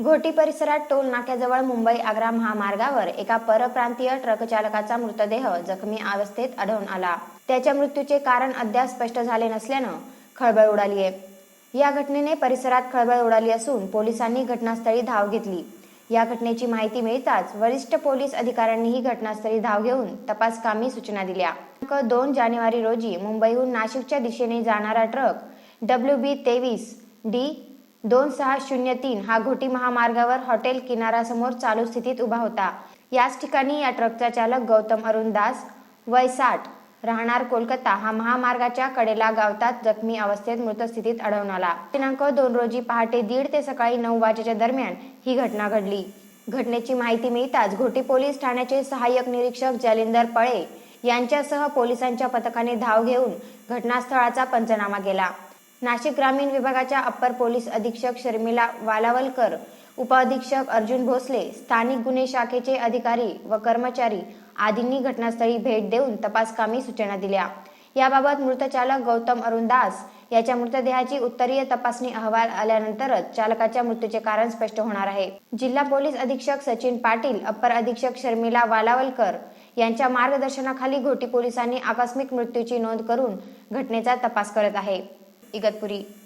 घोटी परिसरात टोल नाक्याजवळ मुंबई आग्रा महामार्गावर एका परप्रांतीय ट्रक चालकाचा मृतदेह जखमी अवस्थेत आढळून आला. त्याच्या मृत्यूचे कारण अद्याप स्पष्ट झाले नसल्यानं खळबळ उडाली आहे या घटनेने परिसरात खळबळ उडाली असून पोलिसांनी घटनास्थळी धाव घेतली. या घटनेची माहिती मिळताच वरिष्ठ पोलीस अधिकाऱ्यांनीही घटनास्थळी धाव घेऊन तपास कामी सूचना दिल्या. दोन जानेवारी रोजी मुंबईहून नाशिकच्या दिशेने जाणारा ट्रक डब्ल्यू बी तेवीस डी दोन सहा शून्य तीन हा घोटी महामार्गावर हॉटेल किनारासमोर चालू स्थितीत उभा होता. याच ठिकाणी या ट्रकचा चालक गौतम अरुण दास वय साठ राहणार कोलकाता हा महामार्गाच्या कडेला गावतात जखमी अवस्थेत मृत स्थितीत आढळून आला. दिनांक दोन रोजी पहाटे दीड ते सकाळी नऊ वाजेच्या दरम्यान ही घटना घडली. घटनेची माहिती मिळताच घोटी पोलीस ठाण्याचे सहाय्यक निरीक्षक जालिंदर पळे यांच्यासह पोलिसांच्या पथकाने धाव घेऊन घटनास्थळाचा पंचनामा केला. नाशिक ग्रामीण विभागाच्या अप्पर पोलीस अधीक्षक शर्मिला वालावलकर उपअधीक्षक अर्जुन भोसले स्थानिक गुन्हे शाखेचे अधिकारी व कर्मचारी आदींनी घटनास्थळी भेट देऊन तपासकामी सूचना दिल्या. याबाबत मृत चालक गौतम अरुण दास याच्या मृतदेहाची उत्तरीय तपासणी अहवाल आल्यानंतरच चालकाच्या मृत्यूचे कारण स्पष्ट होणार आहे. जिल्हा पोलीस अधीक्षक सचिन पाटील अप्पर अधीक्षक शर्मिला वालावलकर यांच्या मार्गदर्शनाखाली घोटी पोलिसांनी आकस्मिक मृत्यूची नोंद करून घटनेचा तपास करत आहे. இகத்புரி